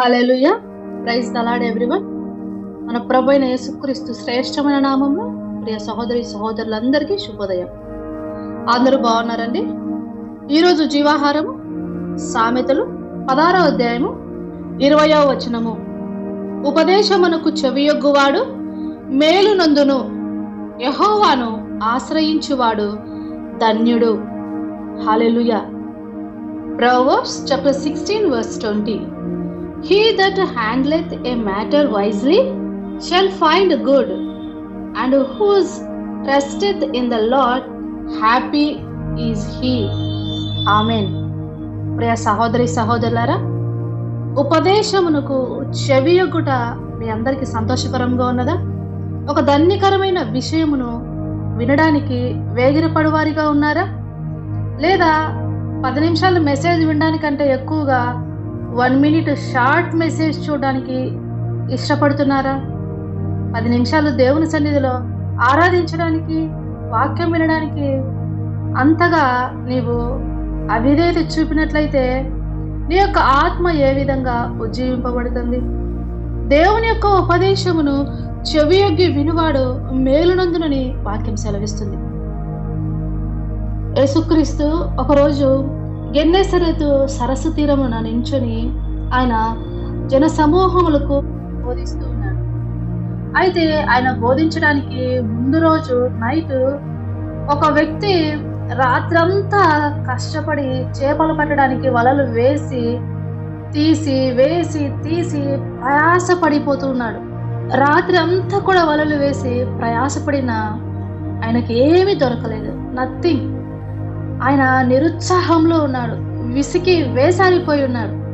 Hallelujah praise the Lord everyone. మన ప్రభు అయిన యేసుక్రీస్తు శ్రేష్టమైన నామంలో ప్రియ సహోదరి సహోదరులందరికీ శుభోదయం. అందరూ బాగున్నారండి? ఈరోజు జీవాహారము సామెతలు పదారో అధ్యాయము ఇరవయో వచనము. ఉపదేశమునకు చెవియొగ్గువాడు మేలునందును యహోవాను ఆశ్రయించువాడు ధన్యుడు. Hallelujah. Proverbs chapter 16 verse 20 He that handleth a matter wisely shall find good, and whose trusteth in the Lord, happy is he. Amen ప్రియ సహోదరి సహోదరులారా ఉపదేశమునకు చెవియొగ్గుట మీ అందరికీ సంతోషకరంగా ఉన్నదా? ఒక ధన్యకరమైన విషయమును వినడానికి వేగిరపడువారిగా ఉన్నారా? లేదా పది నిమిషాలు మెసేజ్ వినడానికంటే ఎక్కువగా వన్ మినిట్ షార్ట్ మెసేజ్ చూడడానికి ఇష్టపడుతున్నారా? పది నిమిషాలు దేవుని సన్నిధిలో ఆరాధించడానికి వాక్యం వినడానికి అంతగా నీవు అవిధేయత చూపినట్లయితే నీ యొక్క ఆత్మ ఏ విధంగా ఉజ్జీవింపబడుతుంది? దేవుని యొక్క ఉపదేశమును చెవియొగ్గి వినువాడు మేలునందునని వాక్యం సెలవిస్తుంది. యేసుక్రీస్తు ఒకరోజు గెన్నెసరతు సరస్సు తీరమున నించుని ఆయన జన సమూహములకు బోధిస్తూ ఉన్నాడు. అయితే ఆయన బోధించడానికి ముందు రోజు నైట్ ఒక వ్యక్తి రాత్రంతా కష్టపడి చేపలు పట్టడానికి వలలు వేసి తీసి వేసి తీసి ప్రయాస పడిపోతున్నాడు రాత్రి అంతా కూడా వలలు వేసి ప్రయాసపడిన ఆయనకి ఏమీ దొరకలేదు. నథింగ్ ఆయన నిరుత్సాహంలో ఉన్నాడు. విసికి వేసారిపోయి ఉన్నాడు.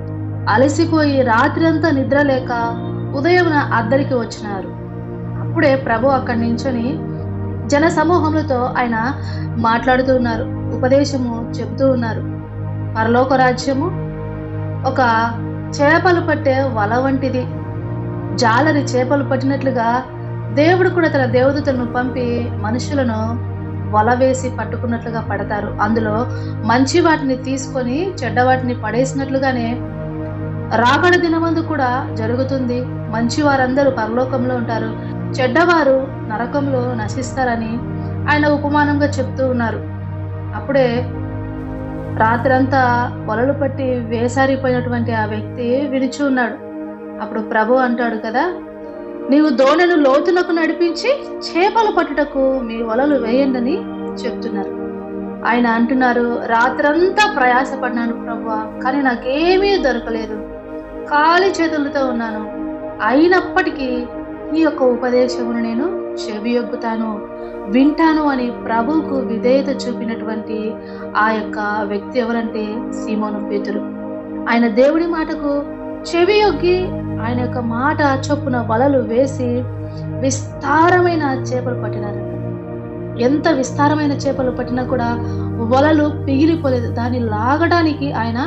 అలసిపోయి రాత్రి అంతా నిద్ర లేక ఉదయం అద్దరికి వచ్చినారు. అప్పుడే ప్రభు అక్కడి నించొని జన సమూహములతో ఆయన మాట్లాడుతూ ఉన్నారు. ఉపదేశము చెబుతూ ఉన్నారు. పరలోక రాజ్యము ఒక చేపలు పట్టే వల వంటిది. జాలరి చేపలు పట్టినట్లుగా దేవుడు కూడా తన దేవదూతలను పంపి మనుషులను వల వేసి పట్టుకున్నట్లుగా పడతారు. అందులో మంచి వాటిని తీసుకొని చెడ్డ వాటిని పడేసినట్లుగానే రాకడ దినమందు కూడా జరుగుతుంది. మంచి వారందరూ పరలోకంలో ఉంటారు. చెడ్డవారు నరకంలో నశిస్తారని ఆయన ఉపమానంగా చెప్తూ ఉన్నారు. అప్పుడే రాత్రంతా వలలు పట్టి వేసారిపోయినటువంటి ఆ వ్యక్తి విడిచి ఉన్నాడు. అప్పుడు ప్రభు అంటాడు కదా నీవు దోణను లోతునకు నడిపించి చేపలు పట్టుటకు మీ వలలు వేయండి చెప్తున్నారు. ఆయన అంటున్నారు రాత్రంతా ప్రయాసపడినాను ప్రభు కానీ నాకేమీ దొరకలేదు. ఖాళీ చేతులతో ఉన్నాను. అయినప్పటికీ ఈ యొక్క ఉపదేశమును నేను చెవియొగ్గుతాను. వింటాను అని ప్రభువుకు విధేయత చూపినటువంటి ఆ యొక్క వ్యక్తి ఎవరంటే సీమోను పేతురు. ఆయన దేవుడి మాటకు చెవియొగ్గి ఆయన యొక్క మాట చొప్పున వలలు వేసి విస్తారమైన చేపలు పట్టినారు. ఎంత విస్తారమైన చేపలు పట్టినా కూడా వలలు పిగిలిపోలేదు. దాన్ని లాగడానికి ఆయన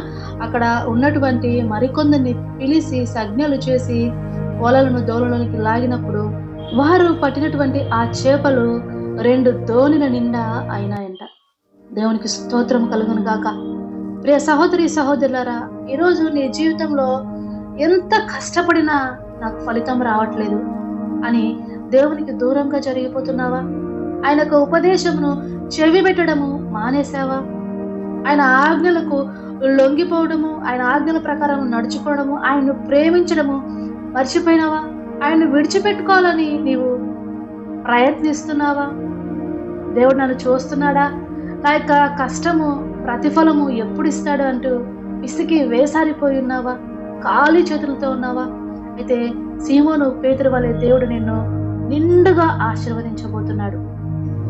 అక్కడ ఉన్నటువంటి మరికొందరిని పిలిచి సజ్ఞలు చేసి వలలను దోలలోనికి లాగినప్పుడు వారు పట్టినటువంటి ఆ చేపలు రెండు దోణిల నిండా అయినాయంట. దేవునికి స్తోత్రం కలుగును గాక. ప్రియ సహోదరి సహోదరులారా ఈరోజు నీ జీవితంలో ఎంత కష్టపడినా నాకు ఫలితం రావట్లేదు అని దేవునికి దూరంగా జరిగిపోతున్నావా? ఆయనకు ఉపదేశమును చెవి పెట్టడము మానేశావా? ఆయన ఆజ్ఞలకు లొంగిపోవడము ఆయన ఆజ్ఞల ప్రకారం నడుచుకోవడము ఆయన్ను ప్రేమించడము మర్చిపోయినావా? ఆయన్ను విడిచిపెట్టుకోవాలని నీవు ప్రయత్నిస్తున్నావా? దేవుడు నన్ను చూస్తున్నాడా? నా యొక్క కష్టము ప్రతిఫలము ఎప్పుడు ఇస్తాడు అంటూ ఇసుకి వేసారిపోయి ఉన్నావా? ఖాళీ చేతులతో ఉన్నావా? అయితే సీమోను పేతురు వలె దేవుడు నిన్ను నిండుగా ఆశీర్వదించబోతున్నాడు.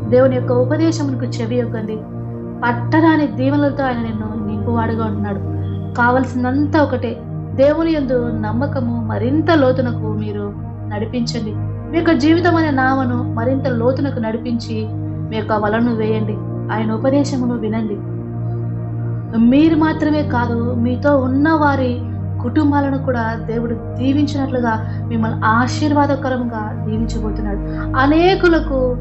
దేవుని యొక్క ఉపదేశమునకు చెవి యొగ్గండి పట్టరాని దీవెనలతో ఆయన నిన్ను నింపువాడుగా ఉంటున్నాడు. కావలసినంత ఒకటే దేవుని యందు నమ్మకము మరింత లోతునకు మీరు నడిపించండి. మీ యొక్క జీవితం అనే నామను మరింత లోతునకు నడిపించి మీ యొక్క వలను వేయండి. ఆయన ఉపదేశమును వినండి. మీరు మాత్రమే కాదు మీతో ఉన్న వారి కుటుంబాలను కూడా దేవుడు దీవించినట్లుగా మిమ్మల్ని ఆశీర్వాదకరంగా దీవించబోతున్నాడు. అనేకులకు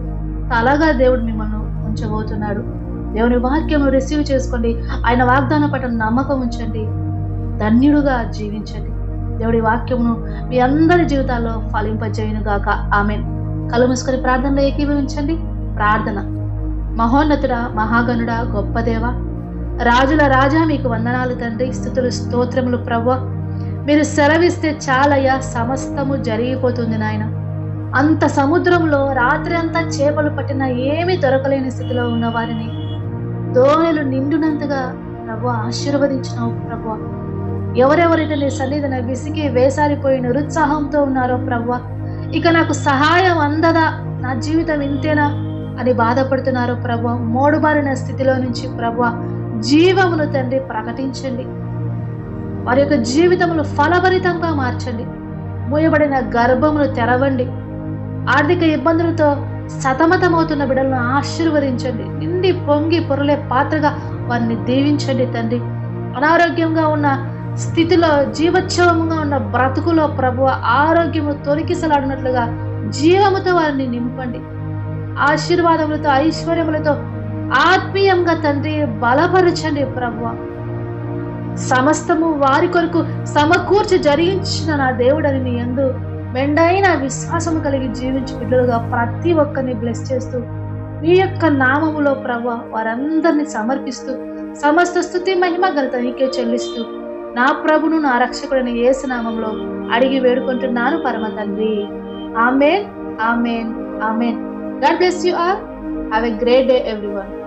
తలగా దేవుడు మిమ్మల్ని ఉంచబోతున్నాడు. దేవుని వాక్యం రిసీవ్ చేసుకోండి. ఆయన వాగ్దాన పట్ల నమ్మకం ఉంచండి. ధన్యుడుగా జీవించండి. దేవుడి వాక్యమును మీ అందరి జీవితాల్లో ఫలింపజేయును గాక ఆమె కళ్ళు మూసుకొని ప్రార్థనలో ఏకీభవించండి. ప్రార్థన. మహోన్నతుడ మహాగణుడ గొప్ప దేవ రాజుల రాజా మీకు వందనాలు తండ్రి. స్థుతులు స్తోత్రములు ప్రవ్వ. మీరు సెలవిస్తే చాలయ్యా సమస్తము జరిగిపోతుంది నాయన. అంత సముద్రంలో రాత్రి అంతా చేపలు పట్టిన ఏమీ దొరకలేని స్థితిలో ఉన్న వారిని దోణులు నిండునంతగా ప్రభు ఆశీర్వదించినావు ప్రభు ఎవరెవరైతే నీ సన్నిధిన విసిగి వేసారిపోయి నిరుత్సాహంతో ఉన్నారో ప్రభు ఇక నాకు సహాయం అందదా? నా జీవితం ఇంతేనా? అని బాధపడుతున్నారో ప్రభు మోడుబారిన స్థితిలో నుంచి ప్రభు జీవమును తండ్రి ప్రకటించండి. వారి యొక్క జీవితములు ఫలభరితంగా మార్చండి. మూయబడిన గర్భమును తెరవండి. ఆర్థిక ఇబ్బందులతో సతమతమవుతున్న బిడ్డలను ఆశీర్వదించండి. నిండి పొంగి పొరలే పాత్రగా వారిని దీవించండి తండ్రి. అనారోగ్యంగా ఉన్న స్థితిలో జీవోత్సవంగా ఉన్న బ్రతుకులో ప్రభు ఆరోగ్యము తొలికిసలాడినట్లుగా జీవముతో వారిని నింపండి. ఆశీర్వాదములతో ఐశ్వర్యములతో ఆత్మీయంగా తండ్రి బలపరచండి ప్రభు సమస్తము వారి కొరకు సమకూర్చి జరిగించిన నా దేవుడని నీ ఎందు మెండైన విశ్వాసము కలిగి జీవించి బిడ్డలుగా ప్రతి ఒక్కరిని బ్లెస్ చేస్తూ మీ యొక్క నామములో ప్రభు వారందరినీ సమర్పిస్తూ సమస్త స్థుతి మహిమ గల నీకే చెల్లిస్తూ నా ప్రభును నా రక్షకుడిని ఏసు నామంలో అడిగి వేడుకుంటున్నాను పరమ తండ్రి. Amen amen amen. God bless you all Have a great day, everyone.